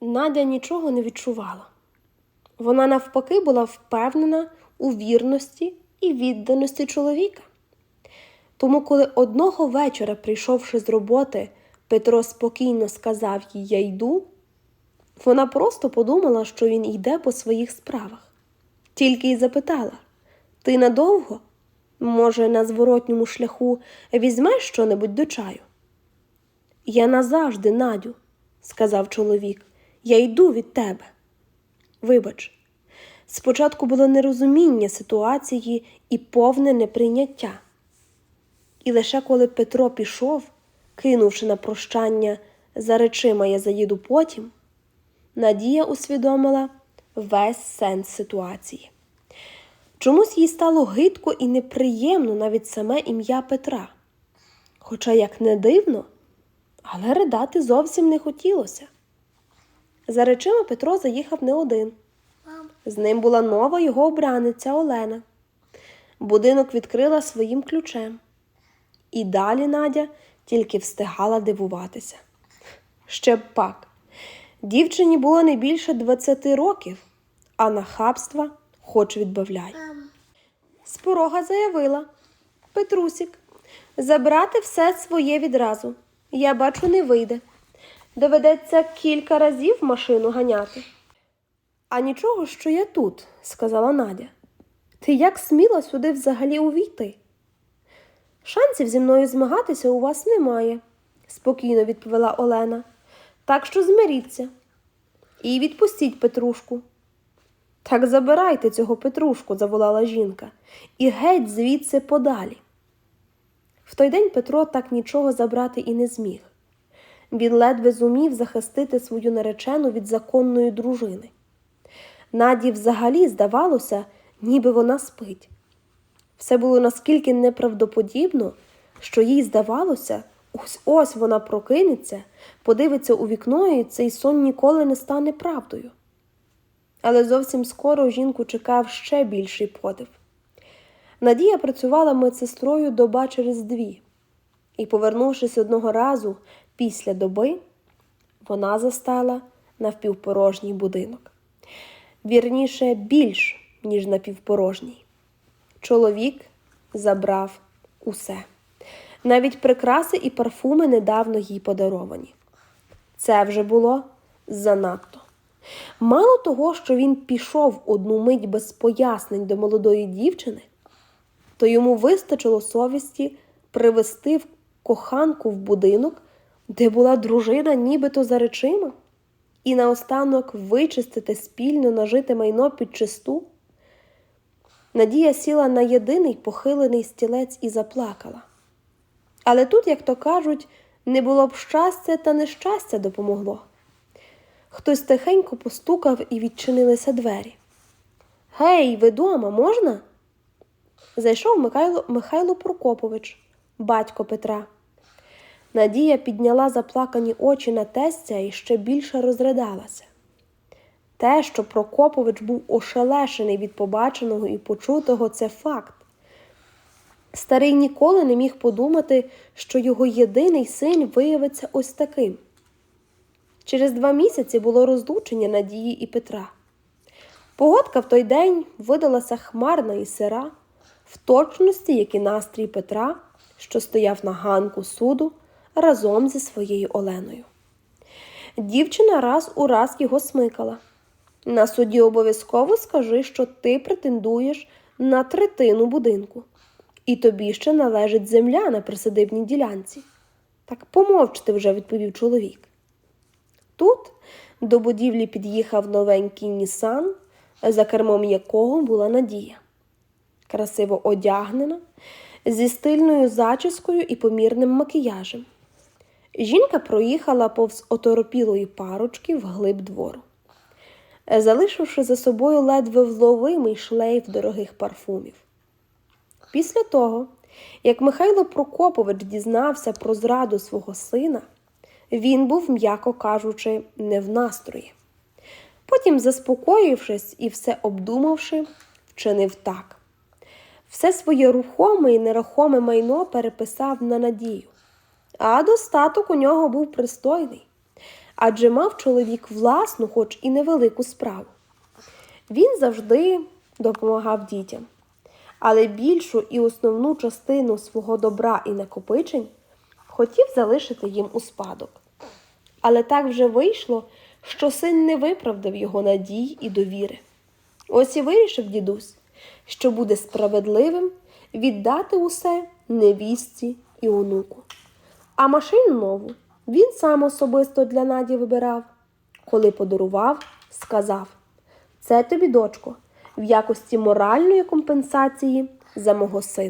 Надя нічого не відчувала. Вона навпаки була впевнена у вірності і відданості чоловіка. Тому, коли одного вечора, прийшовши з роботи, Петро спокійно сказав їй Я йду, вона просто подумала, що він йде по своїх справах. Тільки й запитала Ти надовго? Може, на зворотньому шляху візьмеш щонебудь до чаю? Я назавжди, Надю, сказав чоловік, я йду від тебе. Вибач, спочатку було нерозуміння ситуації і повне неприйняття. І лише коли Петро пішов, кинувши на прощання за речима я заїду потім, Надія усвідомила весь сенс ситуації. Чомусь їй стало гидко і неприємно навіть саме ім'я Петра. Хоча, як не дивно, але ридати зовсім не хотілося. За речима Петро заїхав не один. З ним була нова його обраниця Олена. Будинок відкрила своїм ключем. І далі Надя тільки встигала дивуватися. Ще б пак. Дівчині було не більше 20 років, а нахабства хоч відбавляй. З порога заявила Петрусік, забрати все своє відразу. Я бачу, не вийде. Доведеться кілька разів машину ганяти. А нічого, що я тут, сказала Надя. Ти як сміла сюди взагалі увійти? Шансів зі мною змагатися у вас немає, спокійно відповіла Олена. Так що змиріться. І відпустіть Петрушку. Так забирайте цього Петрушку, заволала жінка, і геть звідси подалі. В той день Петро так нічого забрати і не зміг. Він ледве зумів захистити свою наречену від законної дружини. Наді взагалі здавалося, ніби вона спить. Все було наскільки неправдоподібно, що їй здавалося, ось ось вона прокинеться, подивиться у вікно, і цей сон ніколи не стане правдою. Але зовсім скоро жінку чекав ще більший подив. Надія працювала медсестрою доба через дві, і, повернувшись одного разу після доби, вона застала навпівпорожній будинок. Вірніше, більш, ніж напівпорожній. Чоловік забрав усе, навіть прикраси і парфуми недавно їй подаровані. Це вже було занадто. Мало того, що він пішов одну мить без пояснень до молодої дівчини, то йому вистачило совісті привести коханку в будинок, де була дружина нібито за речима, і наостанок вичистити спільно нажите майно під чисту. Надія сіла на єдиний похилений стілець і заплакала. Але тут, як то кажуть, не було б щастя та нещастя допомогло. Хтось тихенько постукав і відчинилися двері. Гей, ви дома, можна? Зайшов Михайло, Михайло Прокопович, батько Петра. Надія підняла заплакані очі на тестя і ще більше розридалася. Те, що Прокопович був ошелешений від побаченого і почутого, це факт. Старий ніколи не міг подумати, що його єдиний син виявиться ось таким. Через два місяці було розлучення Надії і Петра. Погодка в той день видалася хмарна і сира, в точності, як і настрій Петра, що стояв на ганку суду разом зі своєю Оленою. Дівчина раз у раз його смикала. На суді обов'язково скажи, що ти претендуєш на третину будинку, і тобі ще належить земля на присадибній ділянці. Так помовчте вже, відповів чоловік. Тут до будівлі під'їхав новенький Нісан, за кермом якого була Надія. Красиво одягнена, зі стильною зачіскою і помірним макіяжем. Жінка проїхала повз оторопілої парочки вглиб двору, залишивши за собою ледве вловимий шлейф дорогих парфумів. Після того, як Михайло Прокопович дізнався про зраду свого сина, він був, м'яко кажучи, не в настрої. Потім, заспокоївшись і все обдумавши, вчинив так. Все своє рухоме і нерухоме майно переписав на надію, а достаток у нього був пристойний. адже мав чоловік власну, хоч і невелику справу. Він завжди допомагав дітям, але більшу і основну частину свого добра і накопичень хотів залишити їм у спадок. Але так вже вийшло, що син не виправдав його надій і довіри. Ось і вирішив дідусь, що буде справедливим віддати усе невістці і онуку. А машину нову він сам особисто для Наді вибирав. Коли подарував, сказав: Це тобі, дочко, в якості моральної компенсації за мого сина.